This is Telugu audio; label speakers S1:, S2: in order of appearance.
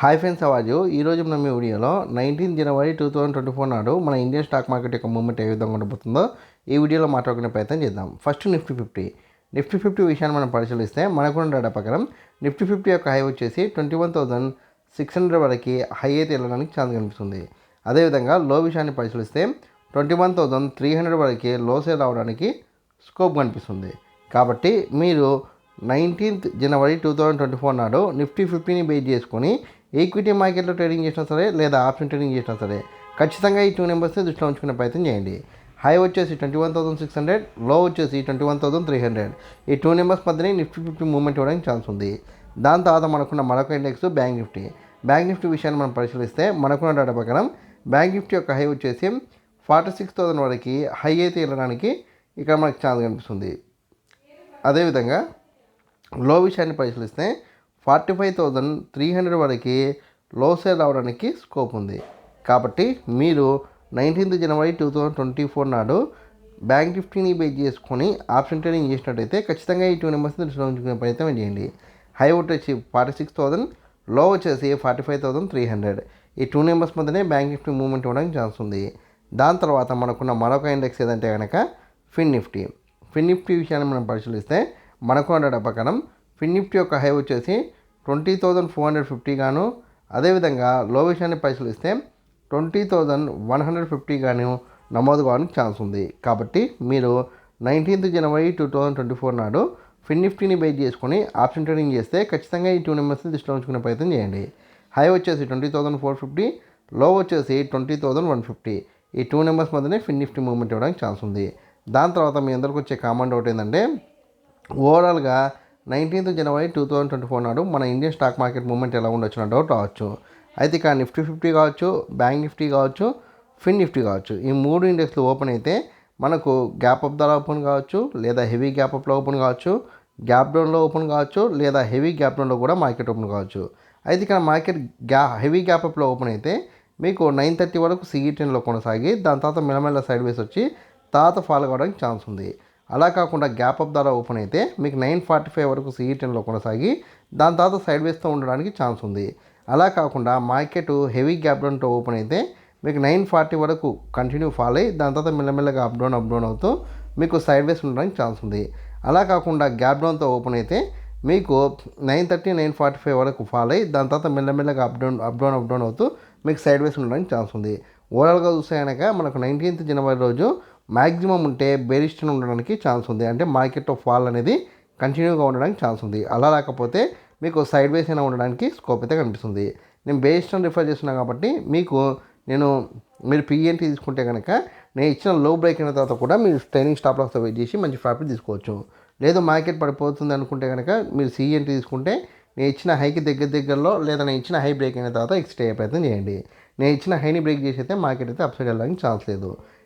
S1: హాయ్ ఫ్రెండ్స్ అవాజు ఈరోజు మనం మీ వీడియోలో nineteen January two thousand twenty four నాడు మన ఇండియన్ స్టాక్ మార్కెట్ యొక్క మూమెంట్ ఏ విధంగా ఉండబోతుందో ఈ వీడియోలో మాట్లాడుకునే ప్రయత్నం చేద్దాం. First Nifty fifty Nifty fifty విషయాన్ని మనం పరిశీలిస్తే మనకున్న డేటా ప్రకారం నిఫ్టీ ఫిఫ్టీ యొక్క హై వచ్చేసి twenty one thousand six hundred వరకు హై అయితే వెళ్ళడానికి ఛాన్స్ కనిపిస్తుంది. అదేవిధంగా లో విషయాన్ని పరిశీలిస్తే twenty one thousand three hundred వరకు లో సేల్ రావడానికి స్కోప్ కనిపిస్తుంది. కాబట్టి మీరు nineteenth January two thousand twenty four నాడు నిఫ్టీ ఫిఫ్టీని బేస్ చేసుకొని ఈక్విటీ మార్కెట్లో ట్రేడింగ్ చేసినా సరే లేదా ఆప్షన్ ట్రేడింగ్ చేసినా సరే ఖచ్చితంగా ఈ టూ నెంబర్స్ని దృష్టిలో ఉంచుకునే ప్రయత్నం చేయండి. హై వచ్చేసి ట్వంటీ వన్ థౌసండ్ సిక్స్ హండ్రెడ్లో వచ్చేసి twenty one thousand three hundred. ఈ టూ నెంబర్స్ మధ్యనే నిఫ్టీ ఫిఫ్టీ మూవ్మెంట్ ఇవ్వడానికి ఛాన్స్ ఉంది. దాని తర్వాత మనకున్న మరొక index bank Nifty. Bank Nifty విషయాన్ని మనం పరిశీలిస్తే మనకున్న డేటా ప్రకారం బ్యాంక్ నిఫ్టీ యొక్క హై వచ్చేసి ఫార్టీ సిక్స్ థౌసండ్ వరకు హై అయితే వెళ్ళడానికి ఇక్కడ మనకు ఛాన్స్ కనిపిస్తుంది. అదేవిధంగా లో విషయాన్ని పరిశీలిస్తే forty five thousand three hundred వరకు లో సేల్ రావడానికి స్కోప్ ఉంది. కాబట్టి మీరు nineteenth January two thousand twenty four నాడు బ్యాంక్ నిఫ్టీని బేస్ చేసుకొని ఆప్షన్ ట్రేడింగ్ చేసినట్టయితే ఖచ్చితంగా ఈ టూ నెంబర్స్ని దృష్టిలో ఉంచుకునే ప్రయత్నం చేయండి. హై వచ్చేసి ఫార్టీ సిక్స్ థౌసండ్లో వచ్చేసి forty five thousand three hundred. ఈ టూ నెంబర్స్ మధ్యనే బ్యాంక్ నిఫ్టీ మూవ్మెంట్ ఇవ్వడానికి ఛాన్స్ ఉంది. దాని తర్వాత మనకున్న మరొక ఇండెక్స్ ఏదంటే కనుక ఫిన్ నిఫ్టీ. ఫిన్ నిఫ్టీ విషయాన్ని మనం పరిశీలిస్తే మనకు డేటా ప్రకారం ఫిన్ నిఫ్టీ యొక్క హై వచ్చేసి twenty thousand four hundred fifty గాను అదేవిధంగా లో పైసలు ఇస్తే twenty thousand one hundred fifty గాను నమోదు కావడానికి ఛాన్స్ ఉంది. కాబట్టి మీరు nineteenth January two thousand twenty four నాడు ఫిన్ నిఫ్టీని బేస్ చేసుకొని ఆప్షన్ ట్రేడింగ్ చేస్తే ఖచ్చితంగా ఈ టూ నెంబర్స్ని దృష్టిలో ఉంచుకునే ప్రయత్నం చేయండి. హై వచ్చేసి twenty thousand four fifty low వచ్చేసి ట్వంటీ థౌసండ్ వన్ ఫిఫ్టీ. ఈ టూ నెంబర్స్ మధ్యనే ఫిన్ నిఫ్టీ మూవ్మెంట్ ఇవ్వడానికి ఛాన్స్ ఉంది. దాని తర్వాత మీ అందరికి వచ్చే కామెంట్ ఒకటి ఏంటంటే ఓవరాల్గా nineteenth January two thousand twenty four నాడు మన ఇండియన్ స్టాక్ మార్కెట్ మూమెంట్ ఎలా ఉండొచ్చు అన్న డౌట్ రావచ్చు. అయితే ఇక నిఫ్టీ ఫిఫ్టీ కావచ్చు బ్యాంక్ నిఫ్టీ కావచ్చు ఫిన్ నిఫ్టీ కావచ్చు. ఈ మూడు ఇండెక్స్లు ఓపెన్ అయితే మనకు గ్యాప్ అప్ ద్వారా ఓపెన్ కావచ్చు లేదా హెవీ గ్యాప్ అప్లో ఓపెన్ కావచ్చు గ్యాప్ డౌన్లో ఓపెన్ కావచ్చు లేదా హెవీ గ్యాప్ డౌన్లో కూడా మార్కెట్ ఓపెన్ కావచ్చు. అయితే ఇక్కడ మార్కెట్ గ్యా హెవీ గ్యాప్ అప్లో ఓపెన్ అయితే మీకు నైన్ థర్టీ వరకు సిఈ టెన్లో కొనసాగి దాని తర్వాత మెల్లమెల్ల సైడ్ వేస్ వచ్చి తర్వాత ఫాలో కావడానికి ఛాన్స్ ఉంది. అలా కాకుండా గ్యాప్ అప్ ద్వారా ఓపెన్ అయితే మీకు నైన్ ఫార్టీ ఫైవ్ వరకు సిఈ టెన్లో కొనసాగి దాని తర్వాత సైడ్ వేస్తూ ఉండడానికి ఛాన్స్ ఉంది. అలా కాకుండా మార్కెట్ హెవీ గ్యాప్ డౌన్తో ఓపెన్ అయితే మీకు నైన్ ఫార్టీ వరకు కంటిన్యూ ఫాల్ అయ్యి దాని తర్వాత మెల్లమెల్లగా అప్ డౌన్ అప్ డౌన్ అవుతూ మీకు సైడ్ వేస్ ఉండడానికి ఛాన్స్ ఉంది. అలా కాకుండా గ్యాప్ డౌన్తో ఓపెన్ అయితే మీకు nine thirty nine forty five వరకు ఫాల్ అయ్యి దాని తర్వాత మెల్లమెల్లగా up down up down up down అవుతూ మీకు సైడ్ వేస్ ఉండడానికి ఛాన్స్ ఉంది. ఓవరాల్గా చూస్తే కనుక మనకు నైన్టీన్త్ జనవరి రోజు మ్యాక్సిమం ఉంటే బేరిస్టర్ ఉండడానికి ఛాన్స్ ఉంది. అంటే మార్కెట్ ఆఫ్ ఫాల్ అనేది కంటిన్యూగా ఉండడానికి ఛాన్స్ ఉంది. అలా లేకపోతే మీకు సైడ్ వేస్ అయినా ఉండడానికి స్కోప్ అయితే కనిపిస్తుంది. నేను బేస్టన్ రిఫర్ చేస్తున్నాను కాబట్టి మీకు నేను మీరు పిఎన్టీ తీసుకుంటే కనుక నేను ఇచ్చిన లో బ్రేక్ అయిన తర్వాత కూడా మీరు ట్రైనింగ్ స్టాప్ లాస్తో వెయిట్ చేసి మంచి ప్రాఫిట్ తీసుకోవచ్చు. లేదు మార్కెట్ పడిపోతుంది అనుకుంటే కనుక మీరు సిఎన్టీ తీసుకుంటే నేను ఇచ్చిన హైకి దగ్గర దగ్గరలో లేదా నేను ఇచ్చిన హై బ్రేక్ అయిన తర్వాత ఎక్స్టే అయ్యే ప్రయత్నం చేయండి. నేను ఇచ్చిన హైని బ్రేక్ చేసి అయితే మార్కెట్ అయితే అప్సైడ్ వెళ్ళడానికి ఛాన్స్ లేదు.